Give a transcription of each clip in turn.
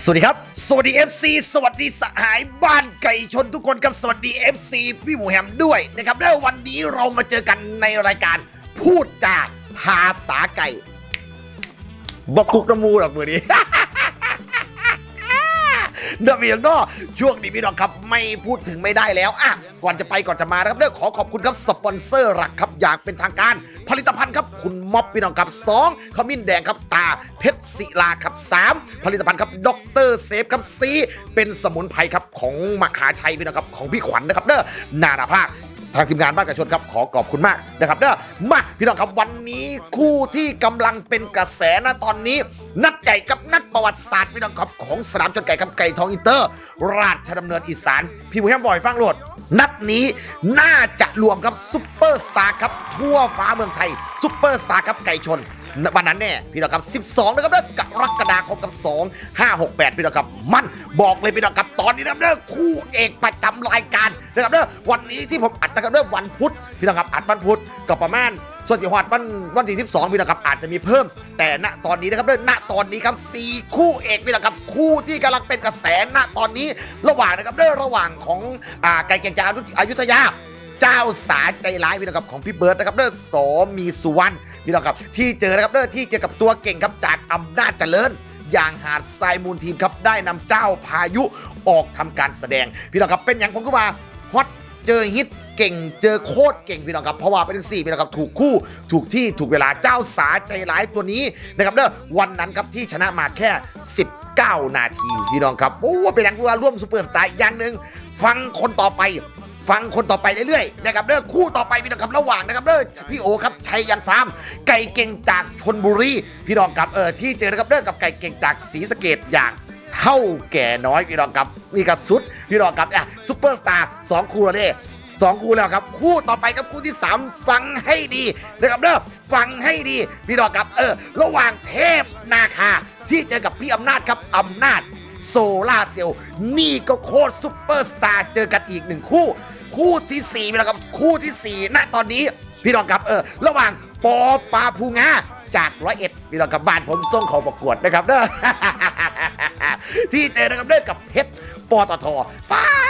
สวัสดีครับ สวัสดี FC สวัสดีสหายบ้านไก่ชนทุกคนครับสวัสดี FC พี่หมูแฮมด้วยนะครับแล้ววันนี้เรามาเจอกันในรายการพูดจาภาษาไก่บอกกุกน้ำมูหรอกมือนี้ เดอะมีนองก็ช่วงนี้พี่น้องครับไม่พูดถึงไม่ได้แล้วอะก่อนจะไปก่อนจะมานะครับเรื่องขอขอบคุณครับสปอนเซอร์หลักครับอย่างเป็นทางการ ผลิตภัณฑ์ครับคุณม็อบพี่น้องครับสองขมิ้นแดงครับตาเพชรศิลาครับสามผลิตภัณฑ์ครับด็อกเตอร์เซฟครับสีเป็นสมุนไพรครับของมหาชัยพี่น้องครับของพี่ขวัญนะครับเด้อนานาภาค ทางทีมงานบ้านกระชนครับขอขอบคุณมากนะครับเด้อมาพี่น้องครับวันนี้คู่ที่กำลังเป็นกระแสนะตอนนี้ นัดใหญ่กับนัดประวัติศาสตร์พี่น้องครับของสนามชนไก่ครับไก่ทองอินเตอร์ ราชดำเนินอีสาน พี่ผู้แฮมบอยฟังโหลดนัดนี้น่าจะรวมครับซุปเปอร์สตาร์ครับทั่วฟ้าเมืองไทยซุปเปอร์สตาร์ครับไก่ชนวันนั้นแน่พี่น้องครับ 12 นะครับเด้อกรกฎาคมกับ 2 5 6 8 พี่น้องครับ มัน บอกเลยพี่น้องครับตอนนี้นะครับเด้อคู่เอกประจำรายการนะครับเด้อวันนี้ที่ผมอัดนะครับเด้อวันพุธพี่น้องครับอัดวันพุธก็ประมาณส่วนที่ฮอดวันวันที่12พี่น้องครับอาจจะมีเพิ่ม แต่ณตอนนี้นะครับเด้อณตอนนี้ครับ4คู่เอกพี่น้องครับคู่ที่กำลังเป็นกระแสณตอนนี้ระหว่างนะครับเด้อระหว่างของอ่าไก่เกียงจาอายุธยาเจ้าสาใจร้ายพี่น้องครับของพี่เบิร์ดนะครับเด้อสอมีสุวรรณพี่น้องครับที่เจอนะครับเด้อที่เจอกับตัวเก่งครับจากอำนาจเจริญ อย่างหาดทรายมูลทีมครับได้นำเจ้าพายุออกทำการแสดง พี่น้องครับเป็นอย่างผมก็ว่าฮอตเจอฮิตเก่งเจอโคตรเก่งพี่น้องครับเพราะว่าเป็นสี่พี่น้องครับถูกคู่ถูกที่ถูกเวลาเจ้าสาใจร้ายตัวนี้นะครับเด้อวันนั้นครับที่ชนะมาแค่ 19 นาทีพี่น้องครับโอ้เป็นอย่างว่าร่วมซูเปอร์สตาร์อย่างหนึ่งฟังคนต่อไป ฟังคนต่อไปเรื่อยๆนะครับเด้อคู่ต่อไปพี่น้องครับระหว่างนะครับเด้อพี่โอครับชัยยันฟาร์ม ไก่เก่งจากชนบุรีพี่น้องครับเออที่เจอนะครับเด้อกับไก่เก่งจากศรีสะเกดอย่างเท่าแก่น้อยพี่น้องครับนี่ก็สุดพี่น้องครับอะซุปเปอร์สตาร์สองคู่แล้วเนี่ยสองคู่แล้วครับ คู่ต่อไปครับคู่ที่สามฟังให้ดีนะครับเด้อฟังให้ดี พี่น้องครับเออระหว่างเทพนาคาที่เจอกับพี่อำนาจครับอำนาจ โซล่าเซลล์นี่ก็โคตรซุปเปอร์สตาร์เจอกันอีกหนึ่งคู่ คู่ที่4ี่แล้วครับคู่ที่4ณตอนนี้พี่น้องครับเออระหว่างปอปาภูงาจากร้อยเอ็ดพี่น้องกับบ้านผมส่งเขาประกวดนะครับเด้อที่เจอนะครับเด้อกับเพชรปตทป้า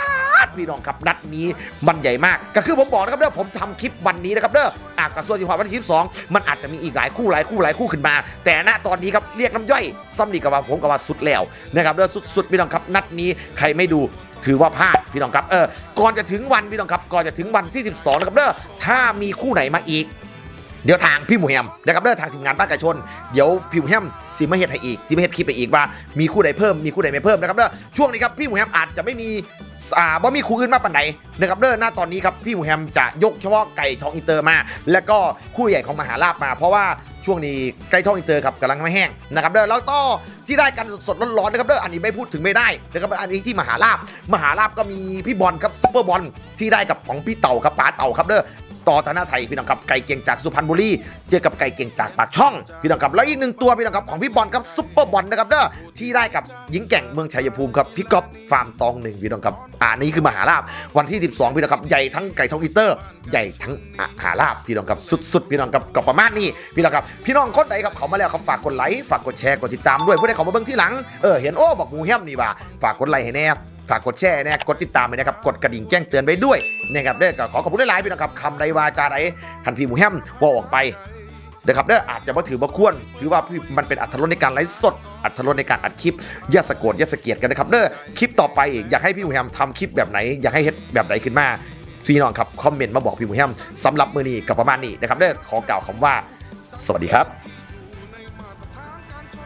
พี่น้องครับนัดนี้มันใหญ่มาก ก็คือผมบอกนะครับเด้อผมทำคลิปวันนี้นะครับเด้ออะกับส่วนที่ควานวันที่12มันอาจจะมีอีกหลายคู่หลายคู่หลายคู่ขึ้นมา แต่ณตอนนี้ครับเรียกน้ำย่อยซ้ำนี่กับว่าผมกับว่าสุดแล้วนะครับเด้อสุดๆพี่น้องครับนัดนี้ใครไม่ดูถือว่าพลาดพี่น้องครับเออก่อนจะถึงวันพี่น้องครับก่อนจะถึงวันที่ 12นะครับเด้อถ้ามีคู่ไหนมาอีก เดี๋ยวทางพี่หมูแฮมนะครับเด้อทางทีมงานบ้านไก่ชน เดี๋ยวพี่หมูแฮมสีมาเฮ็ดให้อีกสีมาเฮ็ดคลิปไปอีกว่ามีคู่ใดเพิ่มมีคู่ใดไม่เพิ่มนะครับเด้อช่วงนี้ครับพี่หมูแฮมอาจจะไม่มีอ่าบ่มีคู่อื่นมากปานไหนนะครับเด้อหน้าตอนนี้ครับพี่หมูแฮมจะยกเฉพาะไก่ทองอินเตอร์มา แล้วก็คู่ใหญ่ของมหาลาบมา เพราะว่าช่วงนี้ไก่ทองอินเตอร์ครับกำลังไม่แห้งนะครับเด้อแล้วก็ที่ได้กันสดๆร้อนๆนะครับเด้ออันนี้ไม่พูดถึงไม่ได้นะครับอันนี้ที่มหาลาบมหาลาบก็มีพี่บอลครับซุปเปอร์บอลที่ได้กับของพี่เต่าครับป๋าเต่าครับเด้อ ต่อธนาไทยพี่น้องครับไก่เก่งจากสุพรรณบุรีเจอกับไก่เก่งจากปากช่อง พี่น้องครับแล้วอีกหนึ่งตัวพี่น้องครับของพี่บอลครับซุปเปอร์บอลนะครับเด้อที่ได้กับหญิงแก่งเมืองชัยภูมิครับพี่ก๊อฟฟาร์มตองหนึ่งพี่น้องครับอ่านี่คือมหาลาบวันที่ 12 พี่น้องครับใหญ่ทั้งไก่ทองอีเตอร์ ใหญ่ทั้งมหาลาบพี่น้องครับสุดๆพี่น้องครับก็ประมาณนี้พี่น้องครับพี่น้องคนไหนครับเขามาแล้วครับฝากกดไลค์ฝากกดแชร์กดติดตามด้วยผู้ใดเขามาเบิ่งที่หลังเออเห็นโอ้บอกมูเฮี้ยมนี่ว่าฝากกดไลค์ให้แน่ ฝากกดแชร์นะกดติดตามไปนะครับกดกระดิ่งแจ้งเตือนไว้ด้วยนะครับเด้อก็ขอขอบคุณหลายๆพี่นะครับคำใดวาจาใดทันพี่หมูแฮมว่าออกไปนะครับเด้ออาจจะมาถือว่าควรถือว่ามันเป็นอัตรสในการไลฟ์สดอัตรสในการอัดคลิปอย่าสะโกดอย่าสะเกียดกันนะครับเด้อคลิปต่อไปอยากให้พี่หมูแฮมทำคลิปแบบไหน อยากให้เฮ็ดแบบไหนขึ้นมาพี่น้องครับคอมเมนต์มาบอกพี่หมูแฮมสำหรับมือนี้กับประมาณนี้นะครับเด้อขอกล่าวคำว่า สวัสดีครับ